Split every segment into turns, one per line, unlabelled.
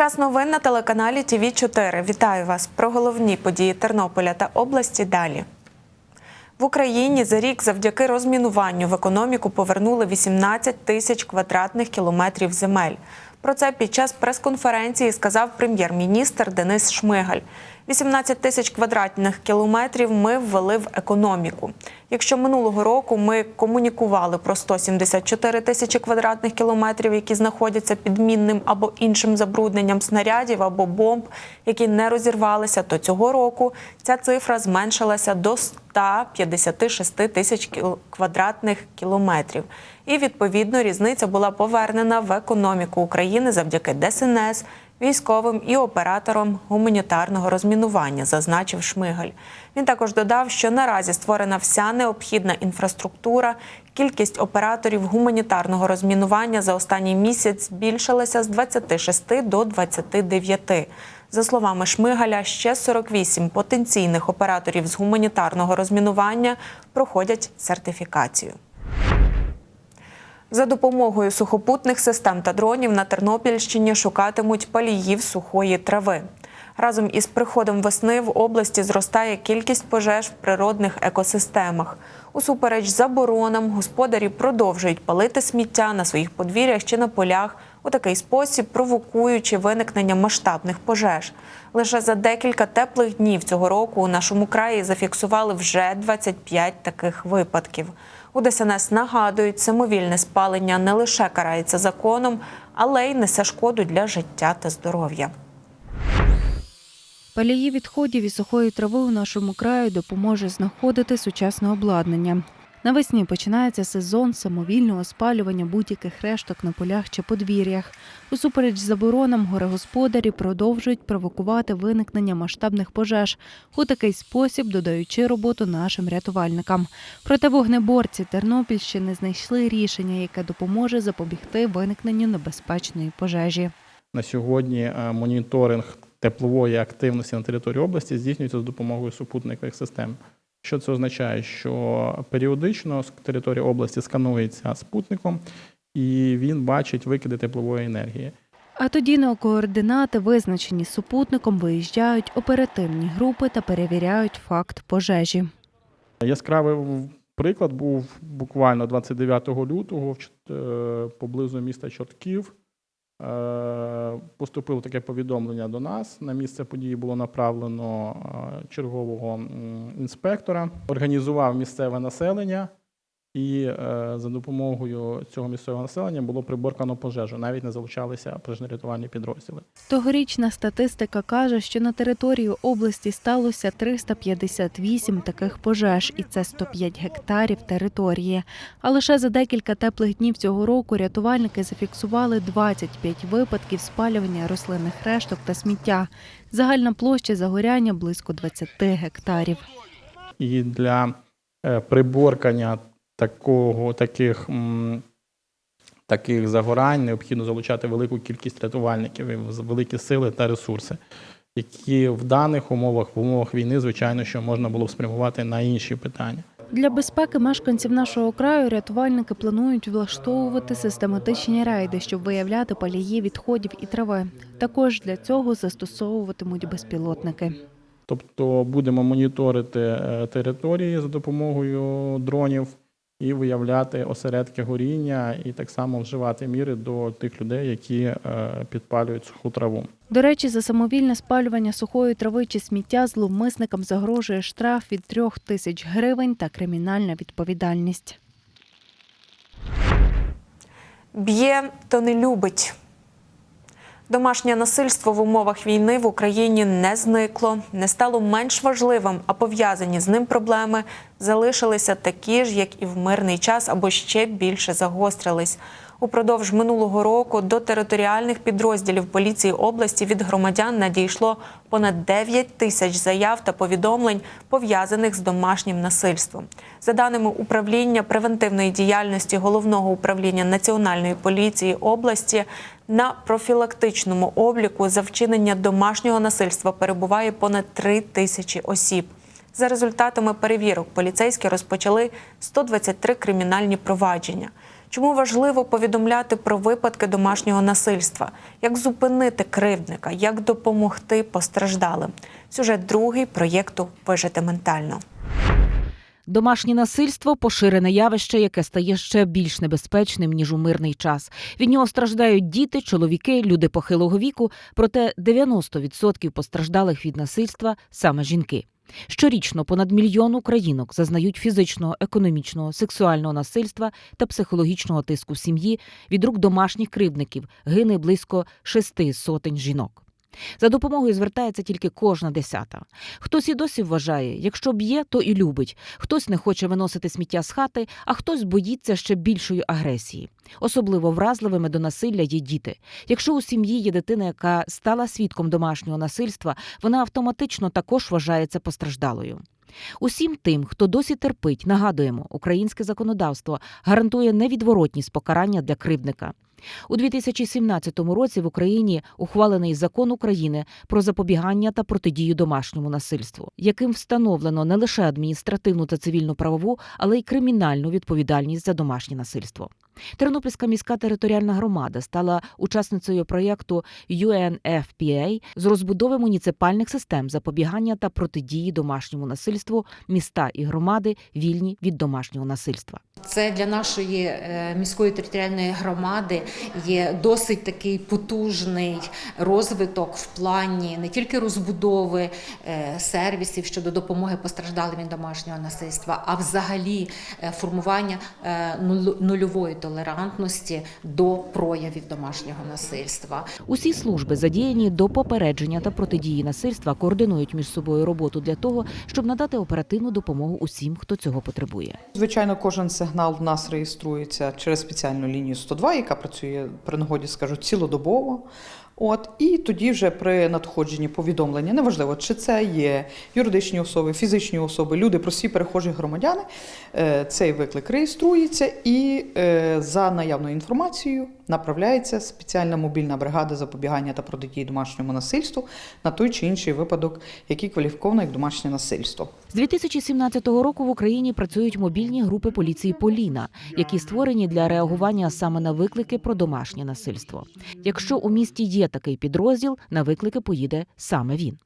Час новин на телеканалі ТВ 4 Вітаю вас про головні події Тернополя та області. Далі в Україні за рік завдяки розмінуванню в економіку повернули 18 тисяч квадратних кілометрів земель. Про це під час прес-конференції сказав прем'єр-міністр Денис Шмигаль. 18 тисяч квадратних кілометрів ми ввели в економіку. Якщо минулого року ми комунікували про 174 тисячі квадратних кілометрів, які знаходяться під мінним або іншим забрудненням снарядів або бомб, які не розірвалися, то цього року ця цифра зменшилася до 156 тисяч квадратних кілометрів. І відповідно різниця була повернена в економіку України завдяки ДСНС, військовим і операторам гуманітарного розмінування, зазначив Шмигаль. Він також додав, що наразі створена вся необхідна інфраструктура. Кількість операторів гуманітарного розмінування за останній місяць збільшилася з 26 до 29. За словами Шмигаля, ще 48 потенційних операторів з гуманітарного розмінування проходять сертифікацію. За допомогою сухопутних систем та дронів на Тернопільщині шукатимуть паліїв сухої трави. Разом із приходом весни в області зростає кількість пожеж в природних екосистемах. Усупереч заборонам господарі продовжують палити сміття на своїх подвір'ях чи на полях, у такий спосіб провокуючи виникнення масштабних пожеж. Лише за декілька теплих днів цього року у нашому краї зафіксували вже 25 таких випадків. У ДСНС нагадують, самовільне спалення не лише карається законом, але й несе шкоду для життя та здоров'я.
Палії відходів і сухої трави у нашому краю допоможе знаходити сучасне обладнання. Навесні починається сезон самовільного спалювання будь-яких решток на полях чи подвір'ях. Усупереч заборонам горегосподарі продовжують провокувати виникнення масштабних пожеж у такий спосіб, додаючи роботу нашим рятувальникам. Проте вогнеборці Тернопільщини знайшли рішення, яке допоможе запобігти виникненню небезпечної пожежі.
На сьогодні е, моніторинг теплової активності на території області здійснюється з допомогою супутникових систем. Що це означає? Що періодично з території області сканується спутником, і він бачить викиди теплової енергії.
А тоді на координати, визначені супутником, виїжджають оперативні групи та перевіряють факт пожежі.
Яскравий приклад був буквально 29 лютого е, поблизу міста Чортків. Е, Поступило таке повідомлення до нас. На місце події було направлено е, чергового інспектора, організував місцеве населення, і е, за допомогою цього місцевого населення було приборкано пожежу. Навіть не залучалися пожежно-рятувальні підрозділи.
Тогорічна статистика каже, що на території області сталося 358 таких пожеж, і це 105 гектарів території. А лише за декілька теплих днів цього року рятувальники зафіксували 25 випадків спалювання рослинних решток та сміття. Загальна площа загоряння близько 20 гектарів.
І для е, приборкання такого, таких, таких загорань необхідно залучати велику кількість рятувальників, великі сили та ресурси, які в даних умовах, в умовах війни, звичайно, що можна було б спрямувати на інші питання.
Для безпеки мешканців нашого краю рятувальники планують влаштовувати систематичні рейди, щоб виявляти палії відходів і трави. Також для цього застосовуватимуть безпілотники.
Тобто будемо моніторити е, території за допомогою дронів і виявляти осередки горіння, і так само вживати міри до тих людей, які е, підпалюють суху траву.
До речі, за самовільне спалювання сухої трави чи сміття зловмисникам загрожує штраф від трьох тисяч гривень та кримінальна відповідальність.
Б'є, то не любить. Домашнє насильство в умовах війни в Україні не зникло, не стало менш важливим, а пов'язані з ним проблеми залишилися такі ж, як і в мирний час, або ще більше загострились. Упродовж минулого року до територіальних підрозділів поліції області від громадян надійшло понад 9 тисяч заяв та повідомлень, пов'язаних з домашнім насильством. За даними управління превентивної діяльності головного управління національної поліції області, на профілактичному обліку за вчинення домашнього насильства перебуває понад 3 тисячі осіб. За результатами перевірок поліцейські розпочали 123 кримінальні провадження. Чому важливо повідомляти про випадки домашнього насильства? Як зупинити кривдника? Як допомогти постраждалим? Сюжет другий проєкту Вижити ментально.
Домашнє насильство поширене явище, яке стає ще більш небезпечним ніж у мирний час. Від нього страждають діти, чоловіки, люди похилого віку. Проте 90% постраждалих від насильства саме жінки. Щорічно понад мільйон українок зазнають фізичного, економічного, сексуального насильства та психологічного тиску сім'ї від рук домашніх кривдників гине близько шести сотень жінок. За допомогою звертається тільки кожна десята. Хтось і досі вважає, якщо б'є, то і любить. Хтось не хоче виносити сміття з хати, а хтось боїться ще більшої агресії. Особливо вразливими до насилля є діти. Якщо у сім'ї є дитина, яка стала свідком домашнього насильства, вона автоматично також вважається постраждалою. Усім тим, хто досі терпить, нагадуємо, українське законодавство гарантує невідворотність покарання для кривдника. У 2017 році в Україні ухвалений закон України про запобігання та протидію домашньому насильству, яким встановлено не лише адміністративну та цивільну правову, але й кримінальну відповідальність за домашнє насильство. Тернопільська міська територіальна громада стала учасницею проєкту UNFPA з розбудови муніципальних систем запобігання та протидії домашньому насильству міста і громади вільні від домашнього насильства.
Це для нашої е, міської територіальної громади є досить такий потужний розвиток в плані не тільки розбудови е, сервісів щодо допомоги постраждалим від домашнього насильства, а взагалі е, формування нульової толерантності до проявів домашнього насильства.
Усі служби задіяні до попередження та протидії насильства координують між собою роботу для того, щоб надати оперативну допомогу усім, хто цього потребує.
Звичайно, кожен сигнал в нас реєструється через спеціальну лінію 102, яка працює при нагоді, скажу, цілодобово. От і тоді вже при надходженні повідомлення, неважливо, чи це є юридичні особи, фізичні особи, люди, прості перехожі громадяни. е, Цей виклик реєструється і е, за наявною інформацією направляється спеціальна мобільна бригада запобігання та протидії домашньому насильству на той чи інший випадок, який кваліфіковано як домашнє насильство.
З 2017 року в Україні працюють мобільні групи поліції Поліна, які створені для реагування саме на виклики про домашнє насильство. Якщо у місті є такий підрозділ, на виклики поїде саме він.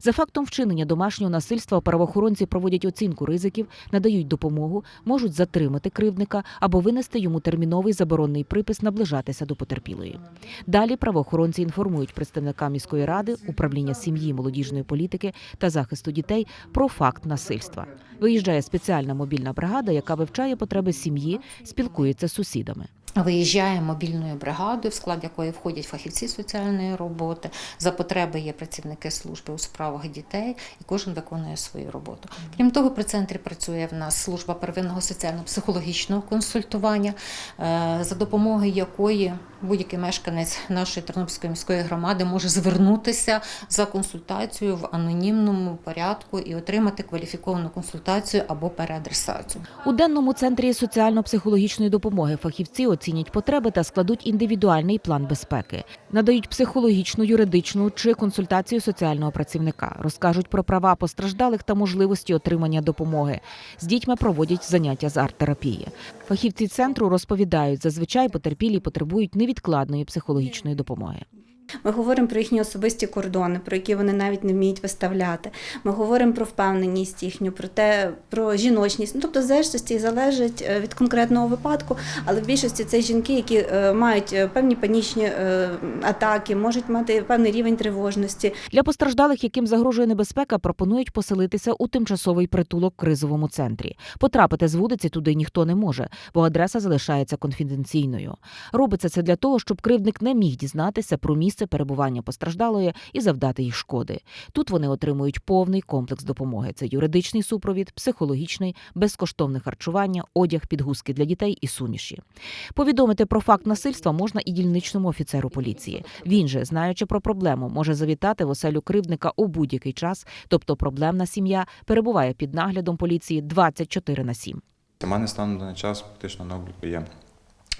За фактом вчинення домашнього насильства правоохоронці проводять оцінку ризиків, надають допомогу, можуть затримати кривдника або винести йому терміновий заборонний припис наближатися до потерпілої. Далі правоохоронці інформують представника міської ради, управління сім'ї, молодіжної політики та захисту дітей про факт насильства. Виїжджає спеціальна мобільна бригада, яка вивчає потреби сім'ї, спілкується з сусідами.
Виїжджає мобільною бригадою, в склад якої входять фахівці соціальної роботи. За потреби є працівники служби у справах дітей, і кожен виконує свою роботу. Крім того, при центрі працює в нас служба первинного соціально-психологічного консультування, е, за допомогою якої будь-який мешканець нашої Тернопільської міської громади може звернутися за консультацією в анонімному порядку і отримати кваліфіковану консультацію або переадресацію.
У денному центрі соціально-психологічної допомоги фахівці оцінять потреби та складуть індивідуальний план безпеки, надають психологічну, юридичну чи консультацію соціального працівника, розкажуть про права постраждалих та можливості отримання допомоги. З дітьми проводять заняття з арт-терапії. Фахівці центру розповідають, зазвичай потерпілі потребують невідкладної психологічної допомоги.
Ми говоримо про їхні особисті кордони, про які вони навіть не вміють виставляти. Ми говоримо про впевненість їхню, про те, про жіночність. Ну, тобто, залежності залежить е, від конкретного випадку, але в більшості це жінки, які е, мають е, певні панічні атаки, можуть мати певний рівень тривожності.
Для постраждалих, яким загрожує небезпека, пропонують поселитися у тимчасовий притулок в кризовому центрі. Потрапити з вулиці туди ніхто не може, бо адреса залишається конфіденційною. Робиться це для того, щоб кривдник не міг дізнатися про місце перебування постраждалої і завдати їй шкоди. Тут вони отримують повний комплекс допомоги: це юридичний супровід, психологічний, безкоштовне харчування, одяг, підгузки для дітей і суміші. Повідомити про факт насильства можна і дільничному офіцеру поліції. Він же, знаючи про проблему, може завітати в оселю кривдника у будь-який час, тобто проблемна сім'я перебуває під наглядом поліції 24 на 7.
У мене станом на час фактично на обліку є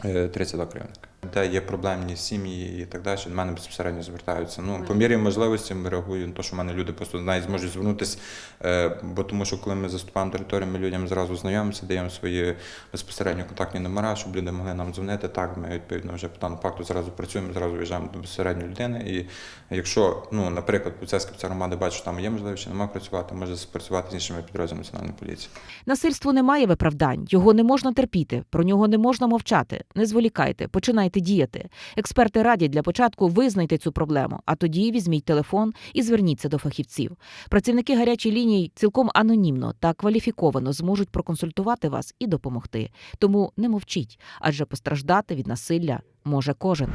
е, 32 кривника. Де є проблемні сім'ї і так далі, до мене безпосередньо звертаються. Ну, по мірі можливості ми реагуємо на те, що в мене люди просто навіть зможуть звернутися, е, бо тому що коли ми заступаємо територію, ми людям зразу знайомимося, даємо свої безпосередньо контактні номера, щоб люди могли нам дзвонити. Так, ми відповідно вже по даному факту зразу працюємо, зразу виїжджаємо до безпосередньо людини. І якщо, ну, наприклад, поліцейська ця громада бачить, що там є можливість, чи немає працювати, може спрацювати з іншими підрозділами національної поліції.
Насильство не має виправдань, його не можна терпіти, про нього не можна мовчати. Не зволікайте, починайте діяти. Експерти радять для початку визнайте цю проблему, а тоді візьміть телефон і зверніться до фахівців. Працівники гарячої лінії цілком анонімно та кваліфіковано зможуть проконсультувати вас і допомогти. Тому не мовчіть, адже постраждати від насилля може кожен.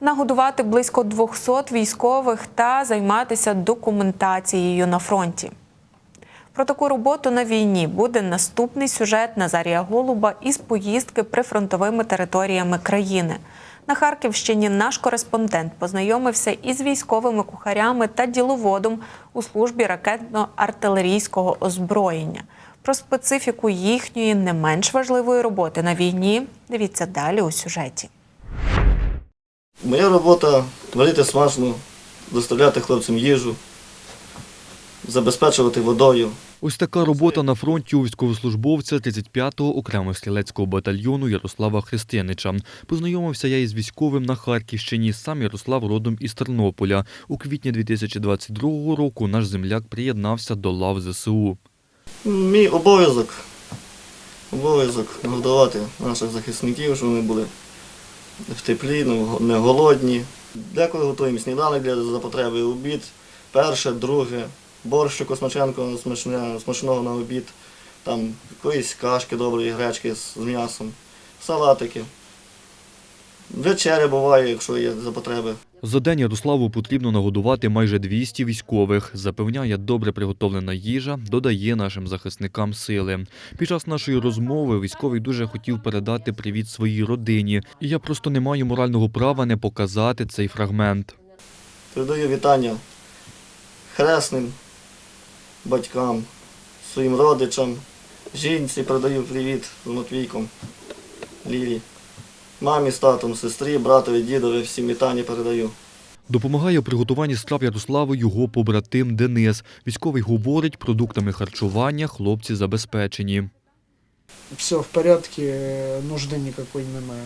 Нагодувати близько 200 військових та займатися документацією на фронті. Про таку роботу на війні буде наступний сюжет Назарія Голуба із поїздки прифронтовими територіями країни. На Харківщині наш кореспондент познайомився із військовими кухарями та діловодом у службі ракетно-артилерійського озброєння. Про специфіку їхньої не менш важливої роботи на війні дивіться далі у сюжеті.
Моя робота варити смачно, доставляти хлопцям їжу, забезпечувати водою.
Ось така робота на фронті у військовослужбовця 35-го окремого стрілецького батальйону Ярослава Христинича. Познайомився я із військовим на Харківщині. Сам Ярослав родом із Тернополя. У квітні 2022 року наш земляк приєднався до лав ЗСУ.
Мій обов'язок, обов'язок годувати наших захисників, щоб вони були в теплі, не не голодні. Деколи готуємо сніданок для за потреби обід, перше, друге, борщику смаченко смачне, смачного на обід, там якоїсь кашки доброї, гречки з, з м'ясом, салатики. Вечеря буває, якщо є за потреби.
За день Ярославу потрібно нагодувати майже 200 військових. Запевняє, добре приготовлена їжа додає нашим захисникам сили. Під час нашої розмови військовий дуже хотів передати привіт своїй родині, і я просто не маю морального права не показати цей фрагмент.
Передаю вітання хресним батькам, своїм родичам, жінці передаю привіт з Матвійком, Лілі, мамі з татом, сестрі, братові, дідові, всім вітання передаю.
Допомагає у приготуванні страв Ярославу його побратим Денис. Військовий говорить, продуктами харчування хлопці забезпечені.
все в порядку, нужди ніякої немає.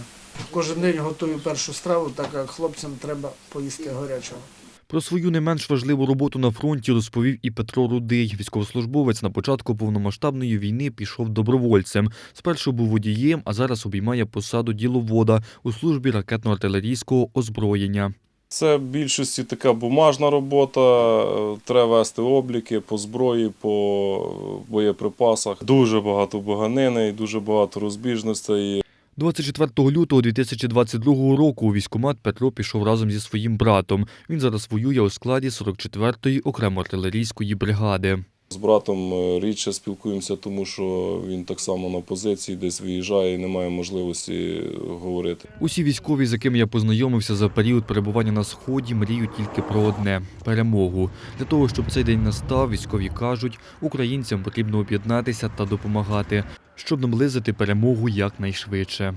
Кожен день готую першу страву, так як хлопцям треба поїсти гарячого.
Про свою не менш важливу роботу на фронті розповів і Петро Рудий. Військовослужбовець на початку повномасштабної війни пішов добровольцем. Спершу був водієм, а зараз обіймає посаду діловода у службі ракетно-артилерійського озброєння.
Це в більшості така бумажна робота. Треба вести обліки по зброї, по боєприпасах. Дуже багато баганини і дуже багато розбіжностей.
24 лютого 2022 року у військкомат Петро пішов разом зі своїм братом. Він зараз воює у складі 44-ї окремо артилерійської бригади.
З братом е, рідше спілкуємося, тому що він так само на позиції десь виїжджає і немає можливості говорити.
Усі військові, з якими я познайомився за період перебування на сході, мріють тільки про одне перемогу. Для того, щоб цей день настав, військові кажуть, українцям потрібно об'єднатися та допомагати, щоб наблизити перемогу якнайшвидше.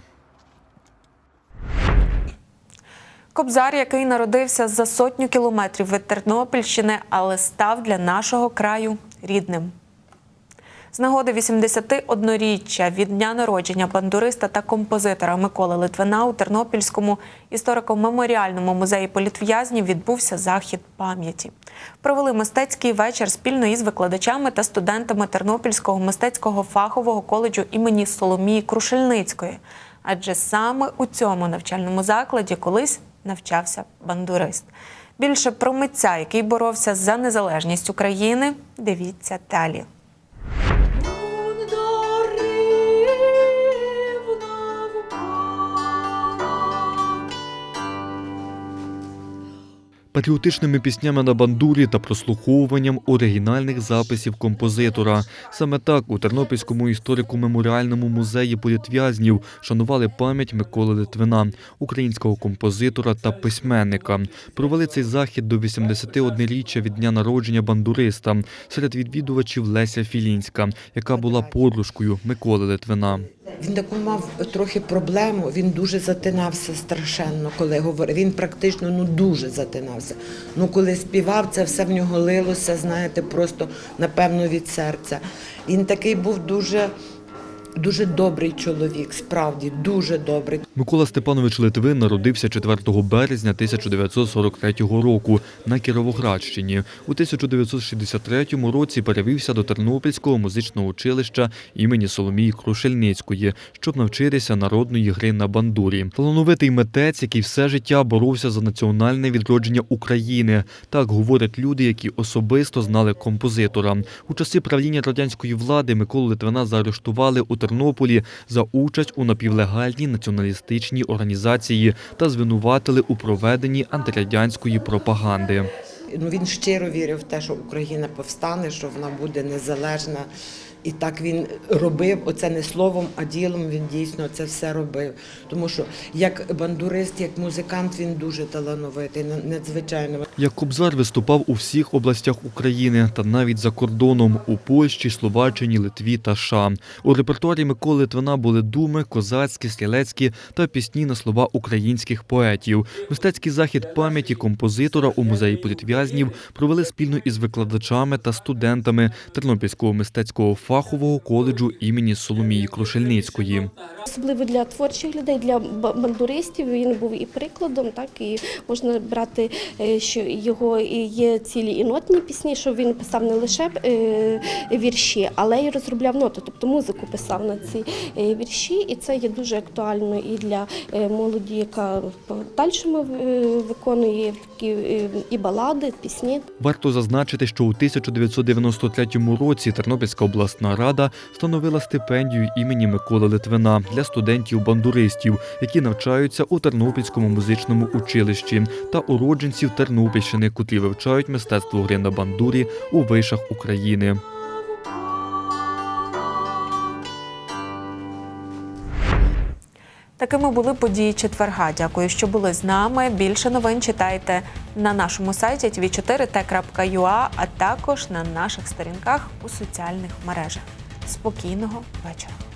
Кобзар, який народився за сотню кілометрів від Тернопільщини, але став для нашого краю рідним. З нагоди 81-річчя від дня народження бандуриста та композитора Миколи Литвина у Тернопільському історико-меморіальному музеї політв'язнів відбувся захід пам'яті. Провели мистецький вечір спільно із викладачами та студентами Тернопільського мистецького фахового коледжу імені Соломії Крушельницької. Адже саме у цьому навчальному закладі колись навчався бандурист. Більше про митця, який боровся за незалежність України, дивіться далі.
Патріотичними піснями на бандурі та прослуховуванням оригінальних записів композитора. Саме так у Тернопільському історико-меморіальному музеї політв'язнів шанували пам'ять Миколи Литвина, українського композитора та письменника. Провели цей захід до 81-річчя від дня народження бандуриста. Серед відвідувачів Леся Філінська, яка була подружкою Миколи Литвина.
Він таку мав трохи проблему. Він дуже затинався страшенно, коли говорив. Він практично ну дуже затинався. Ну коли співав, це все в нього лилося, знаєте, просто напевно від серця. Він такий був дуже, дуже добрий чоловік, справді дуже добрий.
Микола Степанович Литвин народився 4 березня 1943 року на Кіровоградщині. У 1963 році перевівся до Тернопільського музичного училища імені Соломії Крушельницької, щоб навчитися народної гри на бандурі. Талановитий митець, який все життя боровся за національне відродження України. Так говорять люди, які особисто знали композитора. У часи правління радянської влади Миколу Литвина заарештували у Тернополі за участь у напівлегальній націоналістичній організації та звинуватили у проведенні антирадянської пропаганди.
Ну, він щиро вірив в те, що Україна повстане, що вона буде незалежна. І так він робив оце не словом, а ділом. Він дійсно це все робив. Тому що як бандурист, як музикант, він дуже талановитий, надзвичайно.
Як Кобзар виступав у всіх областях України та навіть за кордоном у Польщі, Словаччині, Литві та США. У репертуарі Миколи Литвина були думи, козацькі, стрілецькі та пісні на слова українських поетів. Мистецький захід пам'яті композитора у музеї політв'язнів провели спільно із викладачами та студентами Тернопільського мистецького фахового коледжу імені Соломії Крушельницької.
Особливо для творчих людей, для ба- бандуристів він був і прикладом, так і можна брати, е, що його є цілі і нотні пісні, що він писав не лише е, вірші, але й розробляв ноти, тобто музику писав на ці е, вірші, і це є дуже актуально і для молоді, яка в подальшому виконує такі і балади, пісні.
Варто зазначити, що у 1993 році Тернопільська обласна рада встановила стипендію імені Миколи Литвина для студентів-бандуристів, які навчаються у Тернопільському музичному училищі, та уродженців Тернопільщини, котрі вивчають мистецтво гри на бандурі у вишах України.
Такими були події четверга. Дякую, що були з нами. Більше новин читайте на нашому сайті tv4t.ua, а також на наших сторінках у соціальних мережах. Спокійного вечора.